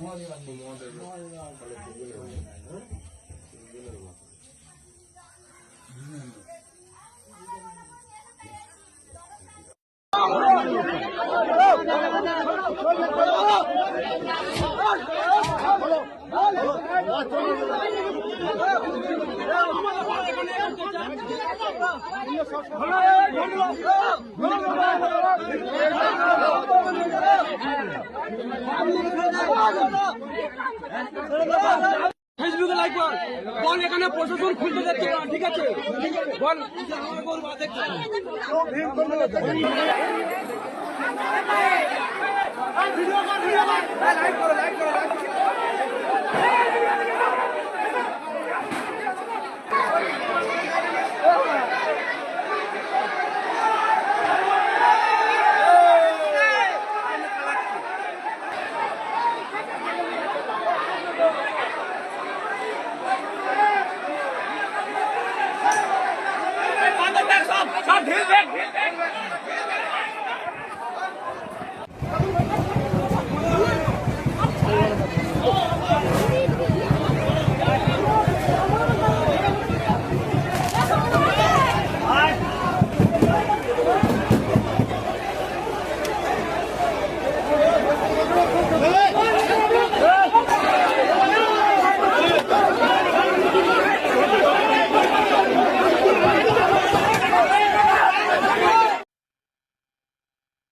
啊！ফেসবুকে like কর। বল এখানে প্রশাসন খুলতে যাচ্ছে না ঠিক আছে? বল।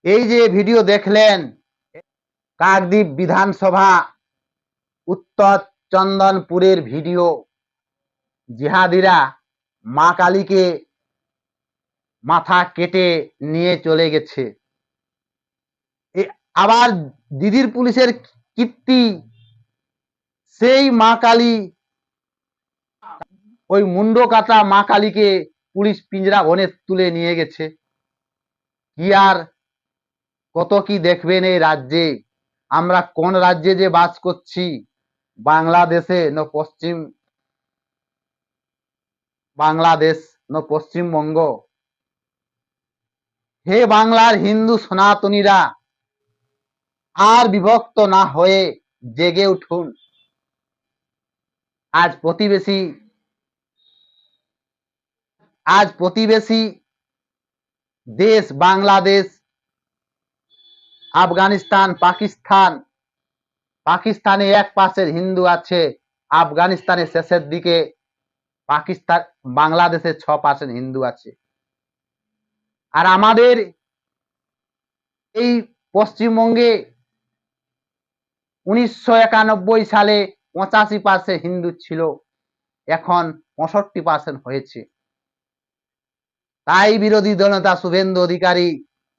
এই যে ভিডিও দেখলেন, কাকদ্বীপ বিধানসভা উত্তর চন্দনপুরের ভিডিও, জিহাদিরা মা কালীকে মাথা কেটে নিয়ে চলে গেছে। আবার দিদির পুলিশের কীর্তি, সেই মা কালী, ওই মুন্ড কাটা মা কালীকে পুলিশ পিঞ্জরা বনে তুলে নিয়ে গেছে। কি আর কত কি দেখবেন এই রাজ্যে? আমরা কোন রাজ্যে যে বাস করছি? বাংলাদেশে না পশ্চিম? বাংলাদেশ না পশ্চিমবঙ্গ? হে বাংলার হিন্দু সনাতনীরা, আর বিভক্ত না হয়ে জেগে উঠুন। আজ প্রতিবেশী আজ প্রতিবেশী দেশ বাংলাদেশ আফগানিস্তান, পাকিস্তান। পাকিস্তানে এক পাশের হিন্দু আছে আফগানিস্তানের শেষের দিকে পাকিস্তান, বাংলাদেশে ছ পার্সেন্ট হিন্দু আছে। আর আমাদের এই পশ্চিমবঙ্গে উনিশশো একানব্বই সালে পঁচাশি পার্সেন্ট হিন্দু ছিল, এখন পঁয়ষট্টি পার্সেন্ট হয়েছে। তাই বিরোধী দলনেতা শুভেন্দু অধিকারী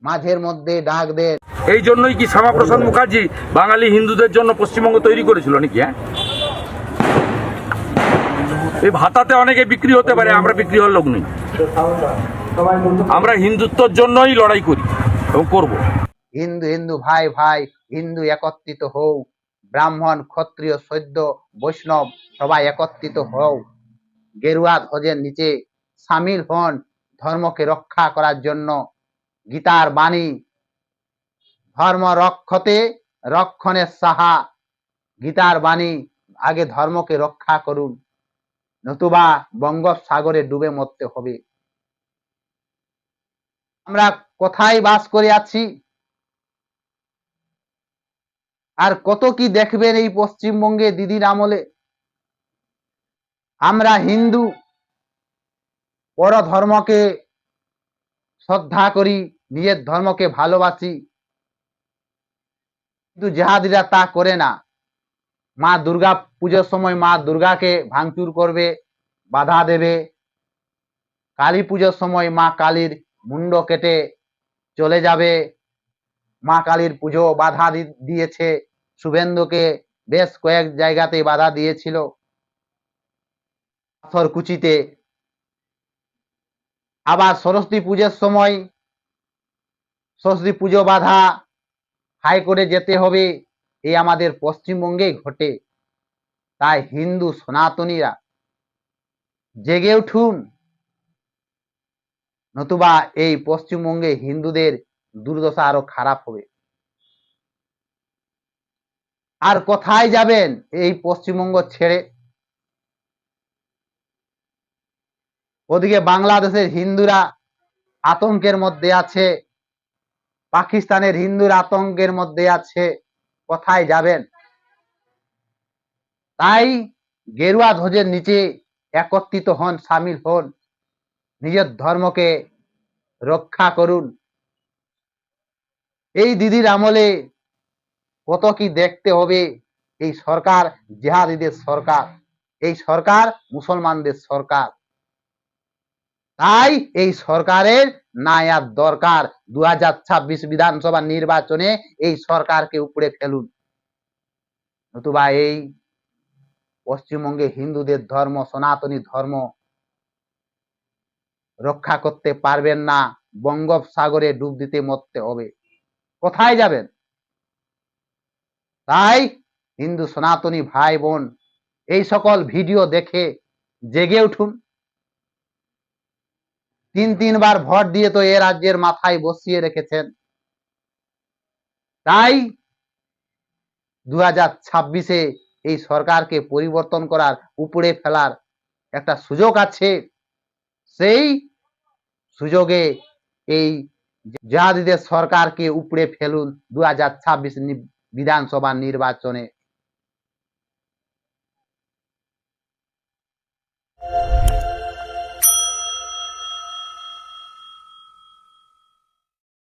মাঝের মধ্যে ডাক দেন এই জন্যই কি শ্যামাপ্রসাদ মুখার্জি বাঙালি হিন্দুদের জন্য পশ্চিমবঙ্গ তৈরি করেছিল নাকি হ্যাঁ? এই ভাতাতে অনেকে বিক্রি হতে পারে আমরা বিক্রি হওয়ার লোক নই। আমরা হিন্দুত্বর জন্যই লড়াই করি এবং করব। হিন্দু হিন্দু ভাই ভাই হিন্দু একত্রিত হও। ব্রাহ্মণ ক্ষত্রিয় সৈদ্য বৈষ্ণব সবাই একত্রিত হও। গেরুয়া ধ্বজের নিচে সামিল হন ধর্মকে রক্ষা করার জন্য। গীতার বাণী। ধর্ম রক্ষতে রক্ষণের সাহা। গীতার বাণী, আগে ধর্মকে রক্ষা করুন। নতুবা বঙ্গোপসাগরে ডুবে মরতে হবে। আমরা কোথায় বাস করে আছি? আর কত কি দেখবেন এই পশ্চিমবঙ্গে দিদির আমলে? আমরা হিন্দু পর ধর্মকে শ্রদ্ধা করি। নিজের ধর্মকে ভালোবাসি। কিন্তু জেহাদিরা তা করে না। মা দুর্গা পুজোর সময় মা দুর্গাকে ভাঙচুর করবে, বাধা দেবে। কালী পুজোর সময় মা কালীর মুন্ড কেটে চলে যাবে। মা কালীর পুজো বাধা দিয়েছে। শুভেন্দুকে বেশ কয়েক জায়গাতে বাধা দিয়েছিল। পাথরকুচিতে। আবার সরস্বতী পুজোর সময় সরস্বতী পুজো বাধা। হাইকোর্টে যেতে হবে এই আমাদের পশ্চিমবঙ্গেই ঘটে। তাই হিন্দু সনাতনীরা জেগে উঠুন। নতুবা এই পশ্চিমবঙ্গে হিন্দুদের দুর্দশা আরও খারাপ হবে। আর কোথায় যাবেন এই পশ্চিমবঙ্গ ছেড়ে? ওদিকে বাংলাদেশের হিন্দুরা আতঙ্কের মধ্যে আছে। পাকিস্তানের হিন্দুরা আতঙ্কের মধ্যে আছে, কোথায় যাবেন? তাই গেরুয়া ধ্বজের নিচে একত্রিত হন, সামিল হন। নিজের ধর্মকে রক্ষা করুন। এই দিদির আমলে কত কি দেখতে হবে? এই সরকার জেহাদিদের সরকার, এই সরকার মুসলমানদের সরকার। তাই এই সরকারের নায়ার দরকার। দু হাজার ছাব্বিশ বিধানসভা নির্বাচনে এই সরকারকে উপড়ে ফেলুন। নতুবা এই পশ্চিমবঙ্গে হিন্দুদের ধর্ম, সনাতনী ধর্ম রক্ষা করতে পারবেন না, বঙ্গোপসাগরে ডুব দিতে মরতে হবে। কোথায় যাবেন? তাই হিন্দু সনাতনী ভাই বোন, এই সকল ভিডিও দেখে জেগে উঠুন। তিন, তিনবার ভোট দিয়ে তো এ রাজ্যের মাথায় বসিয়ে রেখেছেন। তাই দু হাজার ছাব্বিশে এই সরকারকে পরিবর্তন করার উপরে ফেলার একটা সুযোগ আছে। সেই সুযোগে এই জাহাদিদের সরকারকে উপড়ে ফেলুন দু হাজার ছাব্বিশ বিধানসভা নির্বাচনে।